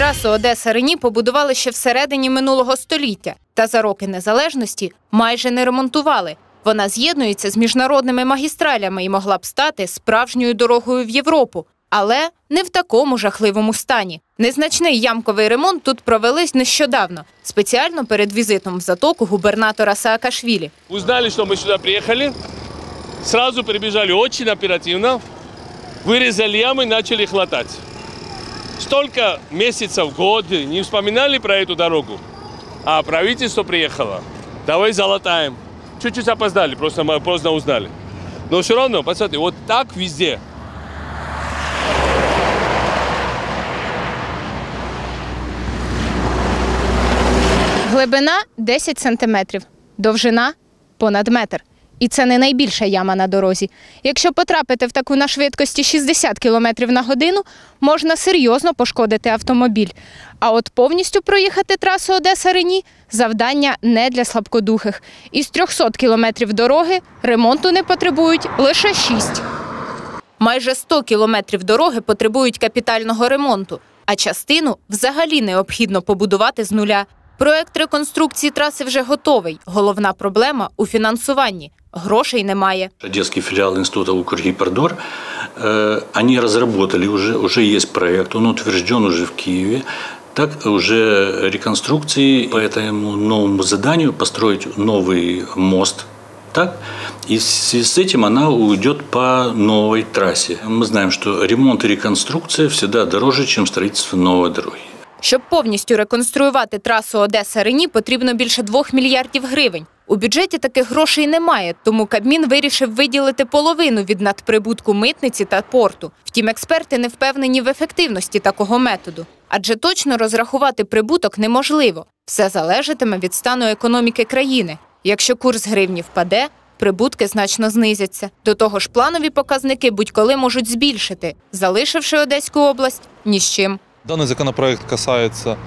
Трасу Одеса Рені побудували ще всередині минулого століття, та за роки незалежності майже не ремонтували. Вона з'єднується з міжнародними магістралями і могла б стати справжньою дорогою в Європу, але не в такому жахливому стані. Незначний ямковий ремонт тут провели нещодавно, спеціально перед візитом в затоку губернатора Саакашвілі. Узнали, что мы сюда приехали, сразу прибежали очень оперативно, вырезали ямы и начали их латать. Столько месяцев, годы не вспоминали про эту дорогу, а правительство приехало. Давай залатаем. Чуть-чуть опоздали, просто мы поздно узнали. Но все равно, посмотрите, вот так везде. Глибина 10 сантиметрів, довжина понад метр. І це не найбільша яма на дорозі. Якщо потрапити в таку на швидкості 60 км на годину, можна серйозно пошкодити автомобіль. А от повністю проїхати трасу Одеса-Рені завдання не для слабкодухих. Із 300 кілометрів дороги ремонту не потребують лише 6. Майже 100 кілометрів дороги потребують капітального ремонту, а частину взагалі необхідно побудувати з нуля. Проект реконструкції траси вже готовий. Головна проблема у фінансуванні. Грошей немає. Одесский филиал института Укргиппордор, э, они разработали уже, уже есть проект, он утвержден уже в Киеве, так уже реконструкции по этому новому заданию построить новый мост, так, и в связи с этим она уйдет по новой трассе. Мы знаем, что ремонт и реконструкция всегда дороже, чем строительство новой дороги. Щоб повністю реконструювати трасу Одеса-Рені, потрібно більше 2 мільярдів гривень. У бюджеті таких грошей немає, тому Кабмін вирішив виділити половину від надприбутку митниці та порту. Втім, експерти не впевнені в ефективності такого методу, адже точно розрахувати прибуток неможливо. Все залежатиме від стану економіки країни. Якщо курс гривні впаде, прибутки значно знизяться. До того ж, планові показники будь-коли можуть збільшити, залишивши Одеську область ні з чим. Данный законопроект касается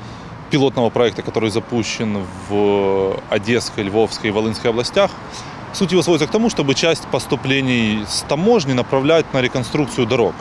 пилотного проекта, который запущен в Одесской, Львовской и Волынской областях. Суть его сводится к тому, чтобы часть поступлений с таможни направлять на реконструкцию дорог.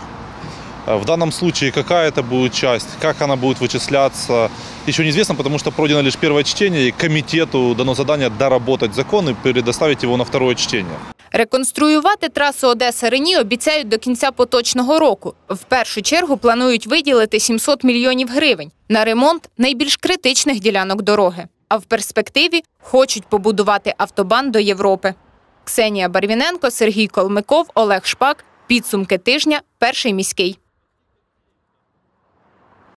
Э, В данном случае какая это будет часть, как она будет вычисляться, еще неизвестно, потому что пройдено лишь первое чтение, и комитету дано задание доработать закон и предоставить его на второе чтение. Реконструювати трасу Одеса-Рені обіцяють до кінця поточного року. В першу чергу планують виділити 700 мільйонів гривень на ремонт найбільш критичних ділянок дороги. А в перспективі хочуть побудувати автобан до Європи. Ксенія Барвіненко, Сергій Колмиков, Олег Шпак. Підсумки тижня. Перший міський.